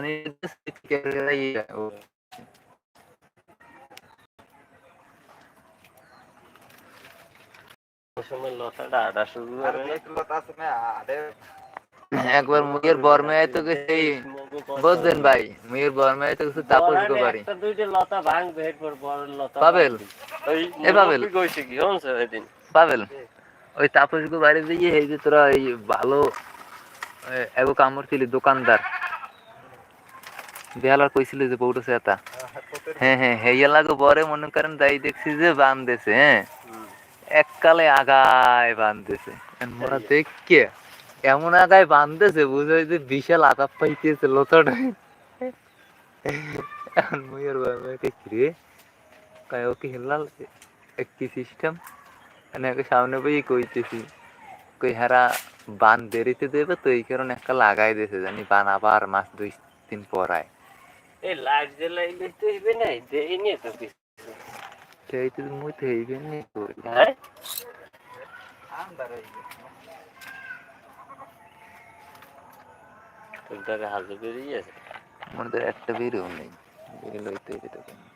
মানে ও ওই সময় লতাটা আটা শুরু করে একবার মুয়ের বর্মায় তো সেই বুঝলেন ভাই? মুয়ের বর্মায় তো কিছু তাপস গো বাড়ি। একটা দুইটা লতা বড় লতা পাবেল? এ পাবেল? কইছে কি হনছে ওইদিন পাবেল? ওই তাপস গো বাড়ি দিয়ে এই যে তোরা এই ভালো এগো কামড় ছিলি দোকানদার। বেহালার কইছিল যে বউটা সে এতা হ্যাঁ হ্যাঁ হেয়া লাগো পরে মনে করেন তাই দেখছি যে বান্ধেছে হ্যাঁ। এককালে আগায় বান্ধেছে মোরা দেখকে এমন আগায় বান্ধেছে বুঝাই যে বিশাল আতাপ পাইতেছে লোতাটা এখন মুইয়ের বাবাকে কিরে কায় ওকে হিলাল একটি সিস্টেম এনাকে সামনে বই কইতেছি। কই হারা বান দেরিতে দেবে তো এই কারণে একটা লাগাই দিয়েছে জানি বান আবার মাস দুই দিন পর আয়। এই লাইট জ্বালাইলে তো হইবে না দেই নিয়ে তো কিছু। সেই তো মুই তো হইবে নি। তো হ্যাঁ? তোর হাজু বেরিয়ে আছে মনে একটা বেরও নেই। হইতে যেতে পারে